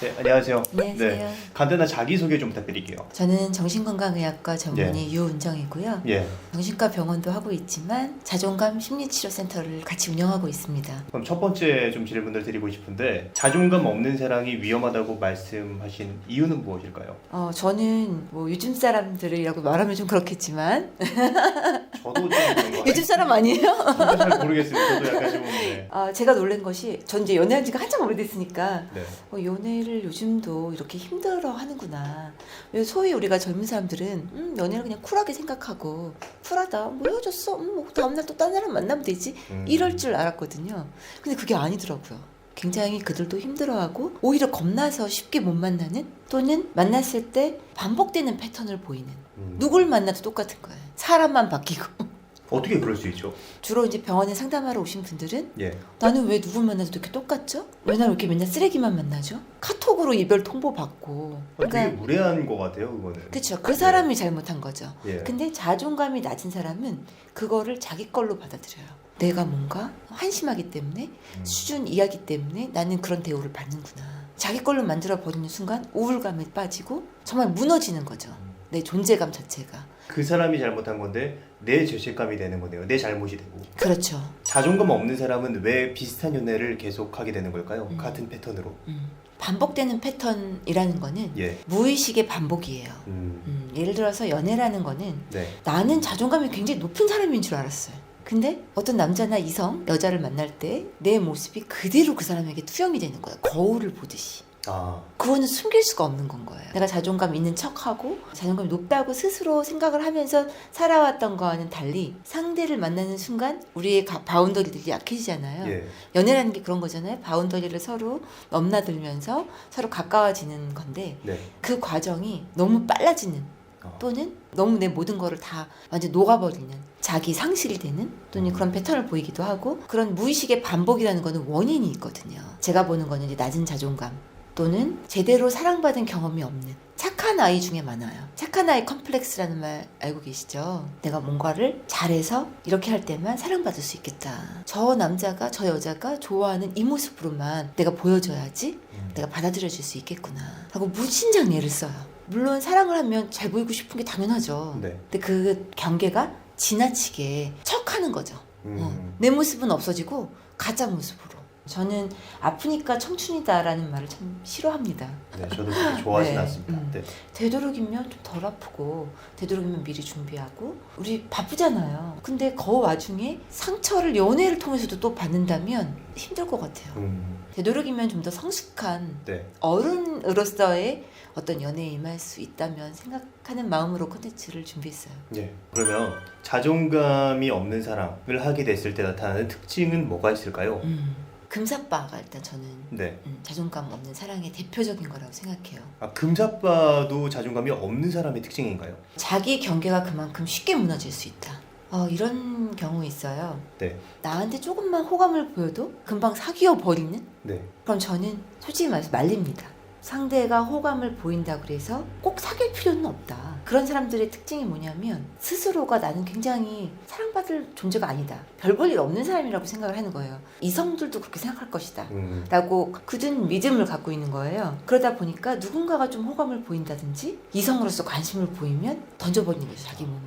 네, 안녕하세요. 안녕하세요. 네, 간단한 자기소개 좀 부탁드릴게요. 저는 정신건강의학과 전문의 예. 유은정이고요. 예. 정신과 병원도 하고 있지만 자존감 심리치료센터를 같이 운영하고 있습니다. 그럼 첫 번째 좀 질문을 드리고 싶은데 자존감 없는 사랑이 위험하다고 말씀하신 이유는 무엇일까요? 어, 저는 뭐 요즘 사람들이라고 말하면 좀 그렇겠지만 저도 좀 그런 거 요즘 사람 아니에요? 저도 잘 모르겠습니다. 저도 약간 좀 네. 아, 제가 놀란 것이 전 이제 연애한 지가 한참 오래됐으니까 네. 어, 연애 를 요즘도 이렇게 힘들어 하는구나. 왜 소위 우리가 젊은 사람들은 음, 연애를 그냥 쿨하게 생각하고 쿨하다. 뭐 헤어졌어. 음, 뭐 다음날 또딴 사람 만나면 되지. 음. 이럴 줄 알았거든요. 근데 그게 아니더라고요. 굉장히 그들도 힘들어하고 오히려 겁나서 쉽게 못 만나는 또는 만났을 때 반복되는 패턴을 보이는 음. 누굴 만나도 똑같은 거예요. 사람만 바뀌고 어떻게 그럴 수 있죠? 주로 이제 병원에 상담하러 오신 분들은 예. 나는 왜 누굴 만나도 이렇게 똑같죠? 왜 나 이렇게 맨날 쓰레기만 만나죠? 카톡으로 이별 통보 받고 아, 되게 그러니까 무례한 것 같아요, 그거는. 그렇죠. 그 사람이 잘못한 거죠. 예. 근데 자존감이 낮은 사람은 그거를 자기 걸로 받아들여요. 내가 뭔가 한심하기 때문에 음. 수준 이하기 때문에 나는 그런 대우를 받는구나. 자기 걸로 만들어 버리는 순간 우울감에 빠지고 정말 무너지는 거죠. 내 존재감 자체가. 그 사람이 잘못한 건데 내 죄책감이 되는 거네요. 내 잘못이 되고. 그렇죠. 자존감 없는 사람은 왜 비슷한 연애를 계속하게 되는 걸까요? 음. 같은 패턴으로. 음. 반복되는 패턴이라는 거는 예. 무의식의 반복이에요. 음. 음, 예를 들어서 연애라는 거는 네. 나는 자존감이 굉장히 높은 사람인 줄 알았어요. 근데 어떤 남자나 이성, 여자를 만날 때 내 모습이 그대로 그 사람에게 투영이 되는 거야. 거울을 보듯이. 아. 그거는 숨길 수가 없는 건 거예요. 내가 자존감 있는 척하고 자존감이 높다고 스스로 생각을 하면서 살아왔던 거와는 달리 상대를 만나는 순간 우리의 가- 바운더리들이 약해지잖아요. 예. 연애라는 게 그런 거잖아요. 바운더리를 서로 넘나들면서 서로 가까워지는 건데 네. 그 과정이 너무 빨라지는 어. 또는 너무 내 모든 거를 다 완전 녹아버리는 자기 상실이 되는 또는 음. 그런 패턴을 보이기도 하고 그런 무의식의 반복이라는 거는 원인이 있거든요. 제가 보는 거는 이제 낮은 자존감 또는 제대로 사랑받은 경험이 없는 착한 아이 중에 많아요. 착한 아이 컴플렉스라는 말 알고 계시죠? 내가 뭔가를 잘해서 이렇게 할 때만 사랑받을 수 있겠다. 저 남자가 저 여자가 좋아하는 이 모습으로만 내가 보여줘야지 음. 내가 받아들여질 수 있겠구나 하고 무진장 예를 써요. 물론 사랑을 하면 잘 보이고 싶은 게 당연하죠. 네. 근데 그 경계가 지나치게 척하는 거죠. 음. 어, 내 모습은 없어지고 가짜 모습으로. 저는 아프니까 청춘이다라는 말을 참 싫어합니다. 네, 저도 좋아하진 네, 않습니다. 음. 네. 되도록이면 좀 덜 아프고 되도록이면 미리 준비하고 우리 바쁘잖아요. 근데 그 와중에 상처를 연애를 통해서도 또 받는다면 힘들 것 같아요. 음. 되도록이면 좀 더 성숙한 네. 어른으로서의 어떤 연애에 임할 수 있다면 생각하는 마음으로 콘텐츠를 준비했어요. 네. 그러면 자존감이 없는 사랑을 하게 됐을 때 나타나는 특징은 뭐가 있을까요? 음. 금사빠가 일단 저는 네. 음, 자존감 없는 사랑의 대표적인 거라고 생각해요. 아, 금사빠도 자존감이 없는 사람의 특징인가요? 자기 경계가 그만큼 쉽게 무너질 수 있다. 어, 이런 경우 있어요. 네. 나한테 조금만 호감을 보여도 금방 사귀어 버리는? 네. 그럼 저는 솔직히 말해서 말립니다. 상대가 호감을 보인다 그래서 꼭 사귈 필요는 없다. 그런 사람들의 특징이 뭐냐면 스스로가 나는 굉장히 사랑받을 존재가 아니다. 별 볼 일 없는 사람이라고 생각을 하는 거예요. 이성들도 그렇게 생각할 것이다. 음. 라고 굳은 믿음을 갖고 있는 거예요. 그러다 보니까 누군가가 좀 호감을 보인다든지 이성으로서 관심을 보이면 던져버리는 거죠, 자기 몸을.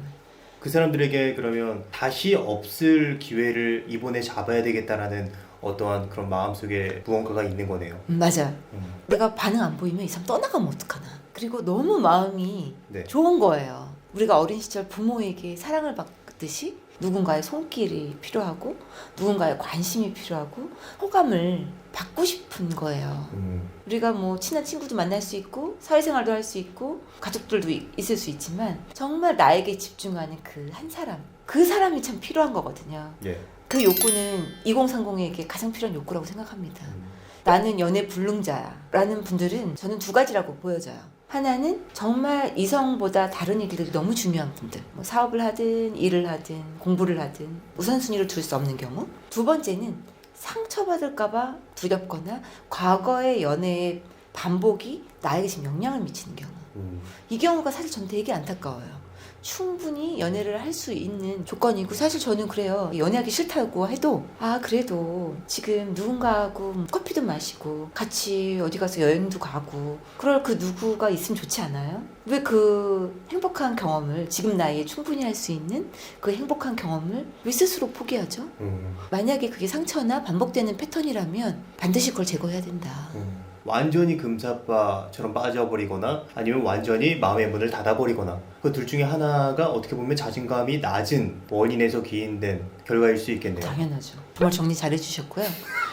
그 사람들에게 그러면 다시 없을 기회를 이번에 잡아야 되겠다라는 어떠한 그런 마음속에 무언가가 있는 거네요. 음, 맞아. 음. 내가 반응 안 보이면 이 사람 떠나가면 어떡하나. 그리고 너무 마음이 네. 좋은 거예요. 우리가 어린 시절 부모에게 사랑을 받듯이 누군가의 손길이 필요하고 누군가의 관심이 필요하고 호감을 받고 싶은 거예요. 음. 우리가 뭐 친한 친구도 만날 수 있고 사회생활도 할 수 있고 가족들도 이- 있을 수 있지만 정말 나에게 집중하는 그 한 사람 그 사람이 참 필요한 거거든요. 예. 그 욕구는 2030에게 가장 필요한 욕구라고 생각합니다. 음. 나는 연애 불능자라는 분들은 저는 두 가지라고 보여져요. 하나는 정말 이성보다 다른 일들이 너무 중요한 분들. 뭐 사업을 하든 일을 하든 공부를 하든 우선순위를 둘 수 없는 경우. 두 번째는 상처받을까봐 두렵거나 과거의 연애의 반복이 나에게 지금 영향을 미치는 경우. 음. 이 경우가 사실 전 되게 안타까워요. 충분히 연애를 할 수 있는 조건이고 사실 저는 그래요. 연애하기 싫다고 해도 아 그래도 지금 누군가하고 커피도 마시고 같이 어디 가서 여행도 가고 그럴 그 누구가 있으면 좋지 않아요? 왜 그 행복한 경험을 지금 나이에 충분히 할 수 있는 그 행복한 경험을 왜 스스로 포기하죠? 음, 만약에 그게 상처나 반복되는 패턴이라면 반드시 그걸 제거해야 된다. 음. 완전히 금사빠처럼 빠져버리거나 아니면 완전히 마음의 문을 닫아버리거나 그 둘 중에 하나가 어떻게 보면 자신감이 낮은 원인에서 기인된 결과일 수 있겠네요. 당연하죠. 정말 정리 잘 해주셨고요.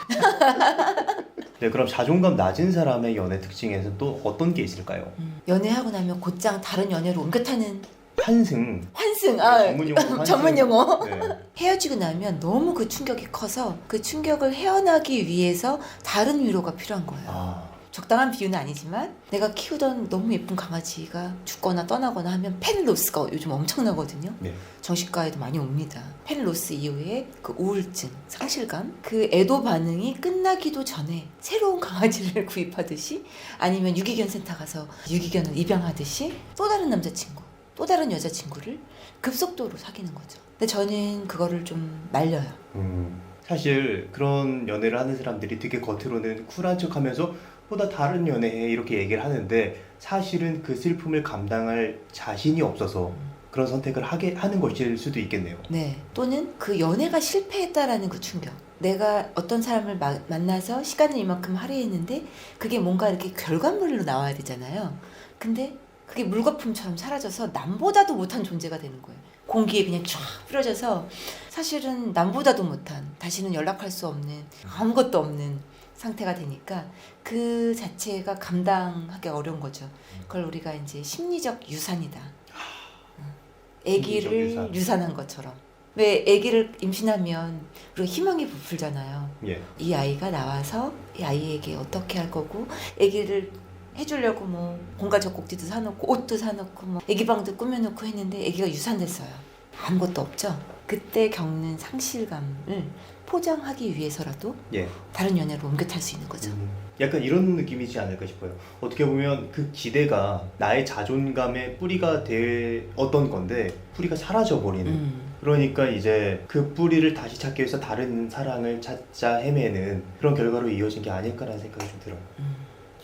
네, 그럼 자존감 낮은 사람의 연애 특징에서 또 어떤 게 있을까요? 음, 연애하고 나면 곧장 다른 연애로 옮겨 타는 환승. 환승. 아, 전문 용어. 전문 용어. 네. 헤어지고 나면 너무 그 충격이 커서 그 충격을 헤어나기 위해서 다른 위로가 필요한 거예요. 아, 적당한 비유는 아니지만 내가 키우던 너무 예쁜 강아지가 죽거나 떠나거나 하면 펜로스가 요즘 엄청나거든요. 네. 정신과에도 많이 옵니다. 펜로스 이후에 그 우울증, 상실감, 그 애도 반응이 끝나기도 전에 새로운 강아지를 구입하듯이 아니면 유기견 센터 가서 유기견을 입양하듯이 또 다른 남자친구, 또 다른 여자친구를 급속도로 사귀는 거죠. 근데 저는 그거를 좀 말려요. 음. 사실 그런 연애를 하는 사람들이 되게 겉으로는 쿨한 척 하면서 보다 다른 연애해 이렇게 얘기를 하는데 사실은 그 슬픔을 감당할 자신이 없어서 그런 선택을 하게 하는 것일 수도 있겠네요. 네. 또는 그 연애가 실패했다라는 그 충격. 내가 어떤 사람을 마- 만나서 시간을 이만큼 할애했는데 그게 뭔가 이렇게 결과물로 나와야 되잖아요. 근데 그게 물거품처럼 사라져서 남보다도 못한 존재가 되는 거예요. 공기에 그냥 쫙 뿌려져서 사실은 남보다도 못한 다시는 연락할 수 없는 아무것도 없는 상태가 되니까 그 자체가 감당하기 어려운 거죠. 그걸 우리가 이제 심리적 유산이다. 아기를 유산. 유산한 것처럼. 왜 아기를 임신하면 우리가 희망이 부풀잖아요. 예. 이 아이가 나와서 이 아이에게 어떻게 할 거고 아기를 해주려고 뭐 공갈 젖꼭지도 사놓고 옷도 사놓고 뭐 아기 방도 꾸며놓고 했는데 아기가 유산됐어요. 아무것도 없죠. 그때 겪는 상실감을 포장하기 위해서라도 예. 다른 연애로 옮겨 탈 수 있는 거죠. 음, 약간 이런 느낌이지 않을까 싶어요. 어떻게 보면 그 기대가 나의 자존감의 뿌리가 되었던 건데 뿌리가 사라져 버리는. 음. 그러니까 이제 그 뿌리를 다시 찾기 위해서 다른 사랑을 찾자 헤매는 그런 결과로 이어진 게 아닐까라는 생각이 좀 들어요. 음.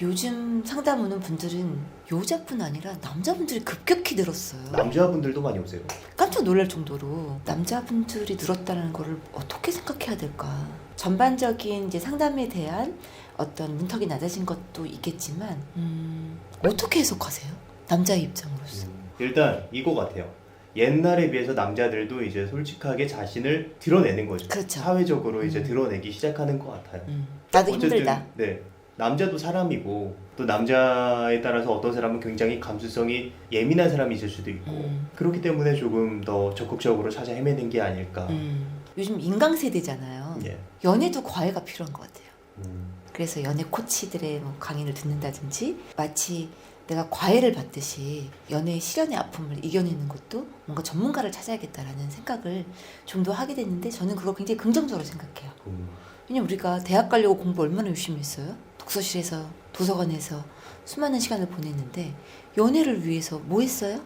요즘 상담 오는 분들은 여자뿐 아니라 남자분들이 급격히 늘었어요. 남자분들도 많이 오세요. 깜짝 놀랄 정도로 남자분들이 늘었다는 거를 어떻게 생각해야 될까? 전반적인 이제 상담에 대한 어떤 문턱이 낮아진 것도 있겠지만 음, 어떻게 해석하세요? 남자의 입장으로서. 음, 일단 이거 같아요. 옛날에 비해서 남자들도 이제 솔직하게 자신을 드러내는 거죠. 그렇죠. 사회적으로 이제 음. 드러내기 시작하는 것 같아요. 음, 나도 어쨌든, 힘들다. 네. 남자도 사람이고 또 남자에 따라서 어떤 사람은 굉장히 감수성이 예민한 사람이 있을 수도 있고 음. 그렇기 때문에 조금 더 적극적으로 찾아 헤매는 게 아닐까. 음, 요즘 인강 세대잖아요. 예. 연애도 과외가 필요한 것 같아요. 음. 그래서 연애 코치들의 뭐 강의를 듣는다든지 마치 내가 과외를 받듯이 연애의 시련의 아픔을 이겨내는 것도 뭔가 전문가를 찾아야겠다라는 생각을 좀 더 하게 됐는데 저는 그걸 굉장히 긍정적으로 생각해요. 음. 왜냐면 우리가 대학 가려고 공부 얼마나 열심히 했어요? 독서실에서 도서관에서 수많은 시간을 보냈는데 연애를 위해서 뭐 했어요?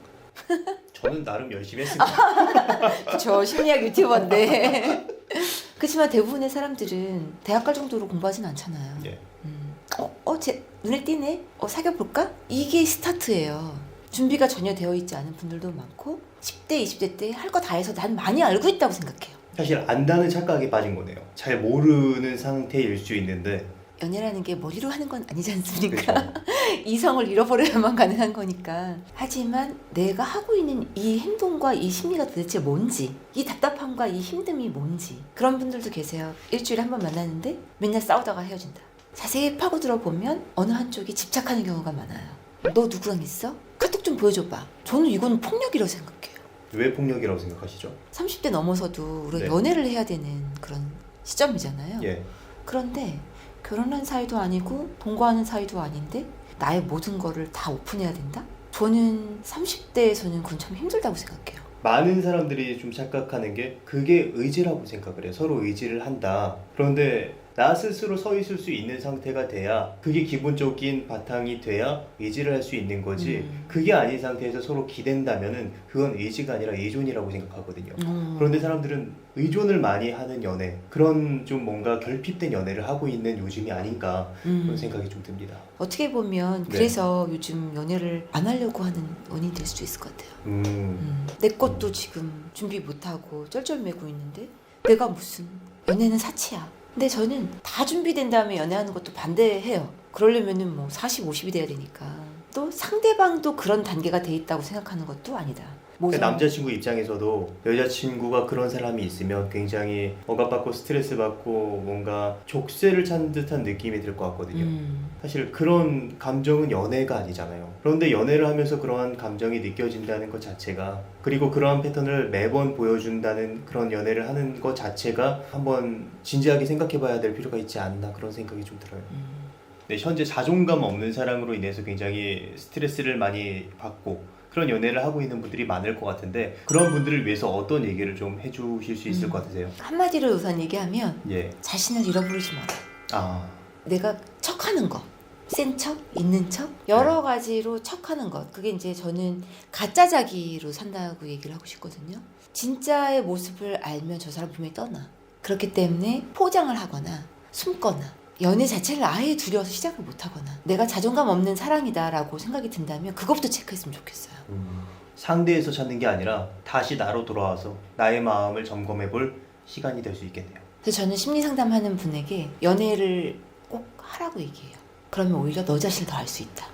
저는 나름 열심히 했습니다. 저 심리학 유튜버인데 그렇지만 대부분의 사람들은 대학 갈 정도로 공부하진 않잖아요. 예. 음. 어, 어, 제 눈에 띄네. 어, 사귀어 볼까? 이게 스타트예요. 준비가 전혀 되어 있지 않은 분들도 많고 10대, 20대 때 할 거 다 해서 난 많이 알고 있다고 생각해요. 사실 안다는 착각에 빠진 거네요. 잘 모르는 상태일 수 있는데 연애라는 게 머리로 하는 건 아니지 않습니까? 그렇죠. 이성을 잃어버려야만 가능한 거니까. 하지만 내가 하고 있는 이 행동과 이 심리가 도대체 뭔지, 이 답답함과 이 힘듦이 뭔지. 그런 분들도 계세요. 일주일에 한 번 만나는데 맨날 싸우다가 헤어진다. 자세히 파고들어 보면 어느 한쪽이 집착하는 경우가 많아요. 너 누구랑 있어? 카톡 좀 보여줘봐. 저는 이건 폭력이라고 생각해요. 왜 폭력이라고 생각하시죠? 30대 넘어서도 우리가 네. 연애를 해야 되는 그런 시점이잖아요. 예. 그런데 결혼한 사이도 아니고 동거하는 사이도 아닌데 나의 모든 거를 다 오픈해야 된다? 저는 30대에서는 그건 참 힘들다고 생각해요. 많은 사람들이 좀 착각하는 게 그게 의지라고 생각을 해요. 서로 의지를 한다. 그런데 나 스스로 서 있을 수 있는 상태가 돼야 그게 기본적인 바탕이 돼야 의지를 할 수 있는 거지 음. 그게 아닌 상태에서 서로 기댄다면은 그건 의지가 아니라 의존이라고 생각하거든요. 음. 그런데 사람들은 의존을 많이 하는 연애 그런 좀 뭔가 결핍된 연애를 하고 있는 요즘이 아닌가 음. 그런 생각이 좀 듭니다. 어떻게 보면 네. 그래서 요즘 연애를 안 하려고 하는 원인이 될 수도 있을 것 같아요. 음, 음. 내 것도 지금 준비 못하고 쩔쩔매고 있는데 내가 무슨 연애는 사치야. 근데 저는 다 준비된 다음에 연애하는 것도 반대해요. 그러려면은 뭐 40, 50이 돼야 되니까. 또 상대방도 그런 단계가 돼 있다고 생각하는 것도 아니다. 뭐 근데 남자친구 입장에서도 여자친구가 그런 사람이 있으면 굉장히 억압받고 스트레스 받고 뭔가 족쇄를 찬 듯한 느낌이 들 것 같거든요. 음. 사실 그런 감정은 연애가 아니잖아요. 그런데 연애를 하면서 그러한 감정이 느껴진다는 것 자체가 그리고 그러한 패턴을 매번 보여준다는 그런 연애를 하는 것 자체가 한번 진지하게 생각해 봐야 될 필요가 있지 않나 그런 생각이 좀 들어요. 음. 네, 현재 자존감 없는 사랑으로 인해서 굉장히 스트레스를 많이 받고 그런 연애를 하고 있는 분들이 많을 것 같은데 그런 분들을 위해서 어떤 얘기를 좀 해주실 수 있을 음. 것 같으세요? 한마디로 우선 얘기하면 예. 자신을 잃어버리지 마라. 아, 내가 척하는 거. 센 척, 있는 척, 여러 네. 가지로 척하는 것. 그게 이제 저는 가짜 자기로 산다고 얘기를 하고 싶거든요. 진짜의 모습을 알면 저 사람 분명히 떠나. 그렇기 때문에 포장을 하거나 숨거나 연애 자체를 아예 두려워서 시작을 못 하거나 내가 자존감 없는 사랑이다라고 생각이 든다면 그것부터 체크했으면 좋겠어요. 음, 상대에서 찾는 게 아니라 다시 나로 돌아와서 나의 마음을 점검해 볼 시간이 될 수 있겠네요. 그래서 저는 심리 상담하는 분에게 연애를 꼭 하라고 얘기해요. 그러면 오히려 너 자신을 더 알 수 있다.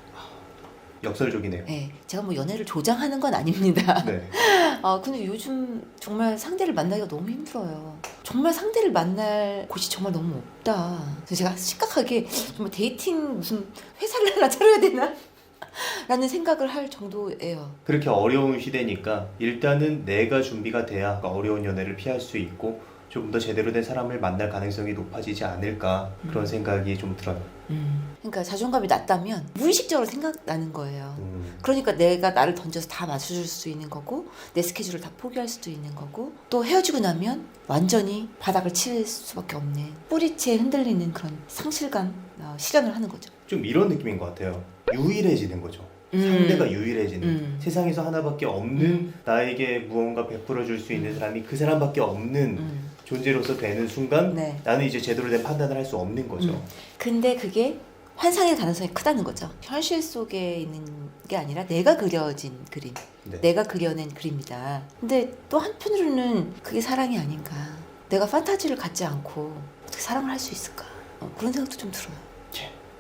역설적이네요. 네, 제가 뭐 연애를 조장하는 건 아닙니다. 네. 아 근데 요즘 정말 상대를 만나기가 너무 힘들어요. 정말 상대를 만날 곳이 정말 너무 없다. 그래서 제가 심각하게 정말 데이팅 무슨 회사를 하나 차려야 되나? 라는 생각을 할 정도예요. 그렇게 어려운 시대니까 일단은 내가 준비가 돼야 그 어려운 연애를 피할 수 있고 조금 더 제대로 된 사람을 만날 가능성이 높아지지 않을까 그런 음. 생각이 좀 들어요. 그러니까 자존감이 낮다면 무의식적으로 생각나는 거예요. 음, 그러니까 내가 나를 던져서 다 맞춰줄 수 있는 거고 내 스케줄을 다 포기할 수도 있는 거고 또 헤어지고 나면 완전히 바닥을 칠 수밖에 없는 뿌리채 흔들리는 그런 상실감 어, 실현을 하는 거죠. 좀 이런 느낌인 것 같아요. 유일해지는 거죠. 음. 상대가 유일해지는 음. 세상에서 하나밖에 없는 음. 나에게 무언가 베풀어 줄 수 있는 음. 사람이 그 사람밖에 없는 음. 존재로서 되는 순간 네. 나는 이제 제대로 된 판단을 할 수 없는 거죠. 음. 근데 그게 환상의 가능성이 크다는 거죠. 현실 속에 있는 게 아니라 내가 그려진 그림, 네. 내가 그려낸 그림이다. 근데 또 한편으로는 그게 사랑이 아닌가. 내가 판타지를 갖지 않고 어떻게 사랑을 할 수 있을까? 어, 그런 생각도 좀 들어요.